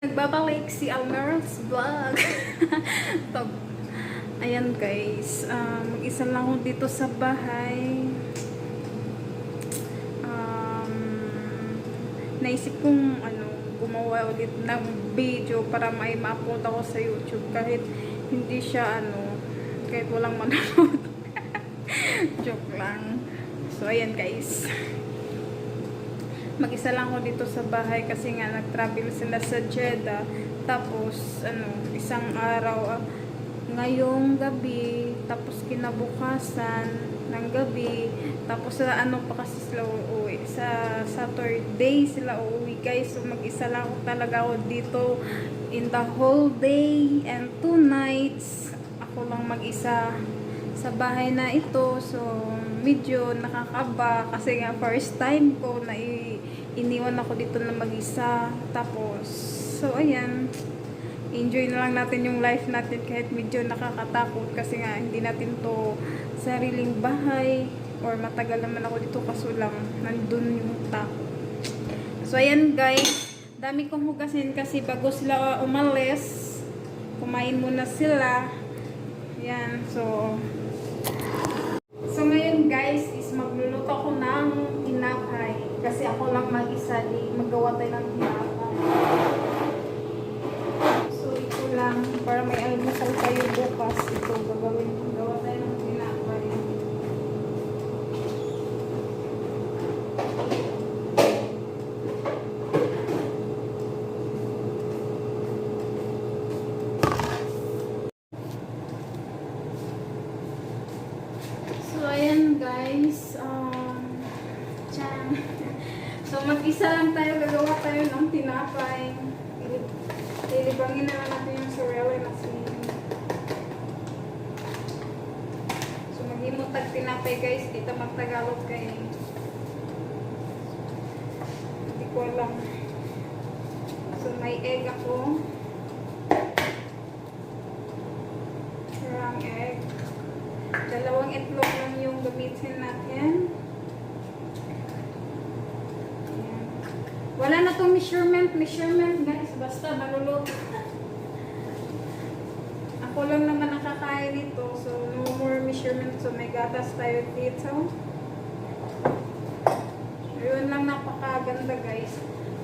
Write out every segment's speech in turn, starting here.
Nagbabalik si Almer's vlog. Tab Ayan guys, um, mag-isa lang ako dito sa bahay. Um, naisip kong ano, gumawa ulit ng video para may ma-upload ako sa YouTube kahit hindi siya ano, kahit walang manonood. Joke lang. So ayan guys mag-isa lang ako dito sa bahay kasi nga nag-travel sila sa Jeddah. Tapos, ano, isang araw, ah, ngayong gabi, tapos kinabukasan ng gabi, tapos sa ano pa kasi sila uuwi. Sa Saturday sila uuwi guys. So, mag-isa lang ako talaga ako dito in the whole day and two nights. Ako lang mag-isa sa bahay na ito. So, medyo nakakaba kasi nga first time ko na i- iniwan ako dito na mag-isa. Tapos, so ayan, enjoy na lang natin yung life natin kahit medyo nakakatakot kasi nga hindi natin to sariling bahay or matagal naman ako dito kaso lang nandun yung takot. So ayan guys, dami kong hugasin kasi bago sila umalis, kumain muna sila. Yan, so So ngayon guys is magluluto tinapay kasi ako lang mag-isa di magawa tayo ng tinapay. So ito lang para may almusal tayo bukas ito gagawin ko gawa tayo ng tinapay. So, ayan guys. Um, tiyang. So, mag-isa lang tayo. Gagawa tayo ng tinapay. Ilib- Ilibangin na lang natin yung sorrel na asin. So, maghimutag tinapay guys. Dito magtagalog kayo. Hindi ko alam. So, may egg ako. Wrong egg. Dalawang itlog lang yung gamitin natin. Wala na tong measurement, measurement guys. Basta maluluto. Ako lang naman nakakain nito. So, no more measurement. So, may gatas tayo dito. Yun lang napakaganda guys.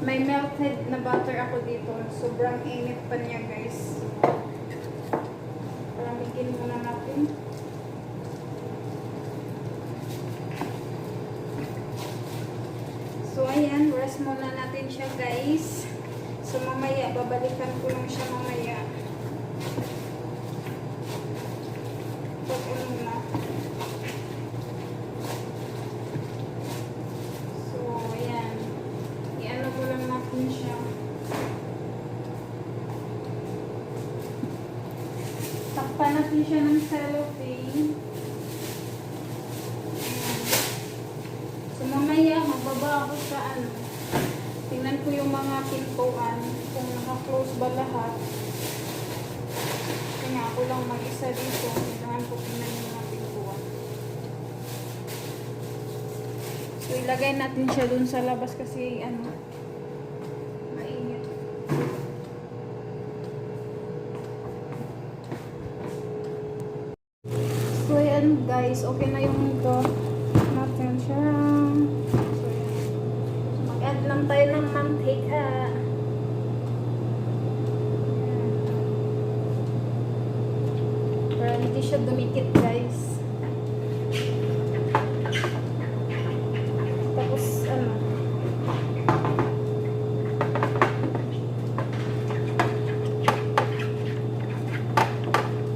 May melted na butter ako dito. Sobrang init pa niya guys. Palamigin muna natin. So, ayan, rest muna natin siya, guys. So, mamaya, babalikan ko lang siya mamaya. Ano. So, ayan. I-ano ko lang natin siya. Takpan natin siya ng cellophane. So mamaya magbaba ako sa ano. Ko yung mga pintuan kung naka-close ba lahat. Nga ako lang mag-isa dito. Kailangan ko tingnan yung mga pintuan. So ilagay natin siya dun sa labas kasi ano mainit. So yan guys, okay na yung ito natin siya. Lang tayo ng mantika. Para hindi siya dumikit guys. Tapos ano.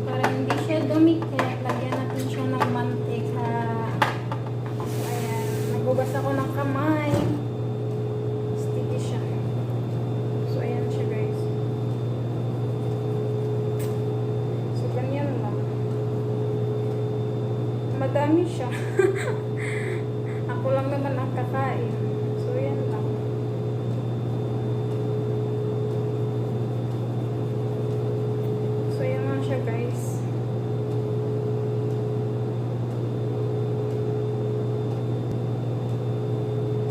Para hindi siya dumikit, lagyan natin siya ng mantika. Ayan, nagbugas ako ng kamay. Sticky siya. So, ayan siya guys. So, ganyan lang. Madami siya. ako lang naman ang kakain. So, ayan lang. So, ayan lang siya guys.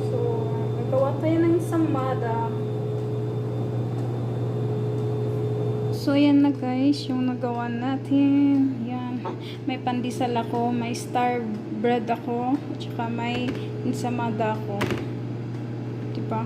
So, nagawa tayo ng isang madam. So, yan na guys, yung nagawa natin. May pandesal ako, may star bread ako, at saka may ensamada ako. Diba?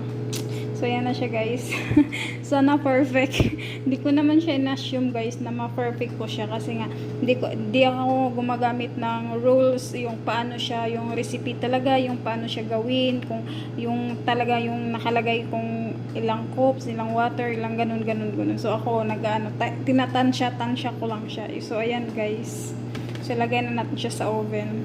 So, yan na siya guys. Sana perfect. Hindi ko naman siya in-assume guys na ma-perfect ko siya kasi nga hindi ko hindi ako gumagamit ng rules yung paano siya yung recipe talaga yung paano siya gawin kung yung talaga yung nakalagay kung ilang cups ilang water ilang ganun ganun ganun so ako nag-ano ta- tinatansya tansya ko lang siya so ayan guys so lagay na natin siya sa oven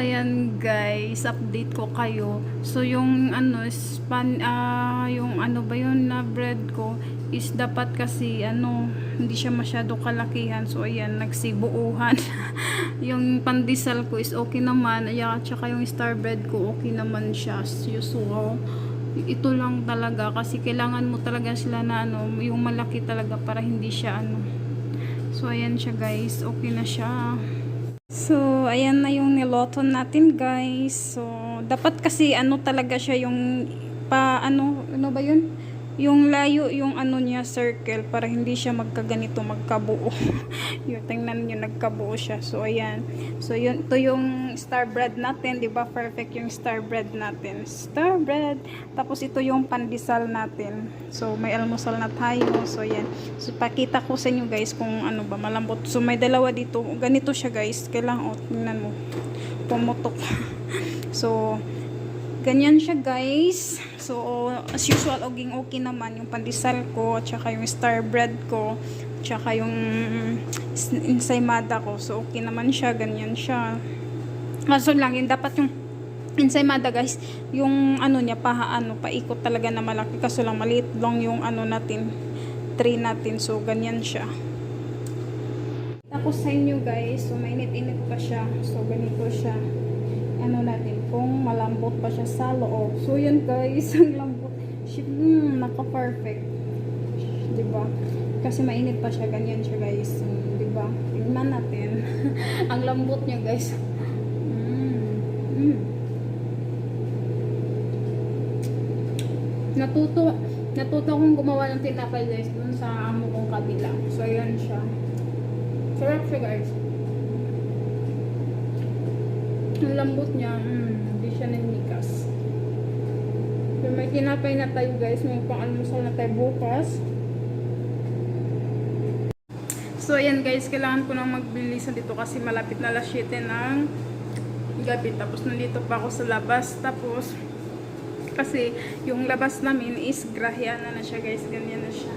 Ayan guys, update ko kayo. So yung ano, span, ah, yung ano ba yun na bread ko is dapat kasi ano, hindi siya masyado kalakihan. So ayan, nagsibuuhan. yung pandesal ko is okay naman. Ayan, at saka yung star bread ko okay naman siya. So, so ito lang talaga kasi kailangan mo talaga sila na ano, yung malaki talaga para hindi siya ano. So ayan siya guys, okay na siya. So, ayan na yung niloto natin, guys. So, dapat kasi ano talaga siya yung pa ano, ano ba yun? Yung layo, yung ano niya, circle, para hindi siya magkaganito, magkabuo. yung tingnan niyo nagkabuo siya. So, ayan. So, yun, to yung star bread natin, di ba? Perfect yung star bread natin. Star bread. Tapos, ito yung pandesal natin. So, may almusal na tayo. So, ayan. So, pakita ko sa inyo guys kung ano ba, malambot. So, may dalawa dito. Ganito siya guys. Kailangan, oh, tingnan mo. Pumutok. so, ganyan siya guys. So, as usual, oging okay naman yung pandesal ko, tsaka yung star bread ko, tsaka yung ensaymada ko. So, okay naman siya. Ganyan siya. Kaso lang, yun dapat yung ensaymada guys, yung ano niya, paha, ano, paikot talaga na malaki. Kaso lang, maliit lang yung ano natin, tray natin. So, ganyan siya. Tapos sa inyo guys, so mainit-init pa siya. So, ganito siya. Ano natin, kung malambot pa siya sa loob. So, yan guys, ang lambot. Mm, naka-perfect. Diba? Kasi mainit pa siya, ganyan siya guys. Mm, diba? Tingnan natin. ang lambot niya guys. Mm. Natuto, natuto akong gumawa ng tinapay guys dun sa amo kong kabila. So, ayan siya. Sarap siya guys. Ang lambot niya, mm, hindi siya nanikas. So, may tinapay na tayo guys. May pang-almusal na tayo bukas. So, ayan guys, kailangan ko nang magbilisan dito kasi malapit na alas 7 ng gabi. Tapos, nandito pa ako sa labas. Tapos, kasi yung labas namin is grahyana na siya guys. Ganyan na siya.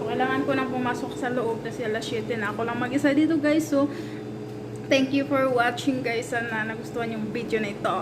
So, kailangan ko nang pumasok sa loob kasi alas 7 na. Ako lang mag-isa dito guys. So, thank you for watching guys. Sana nagustuhan yung video na ito.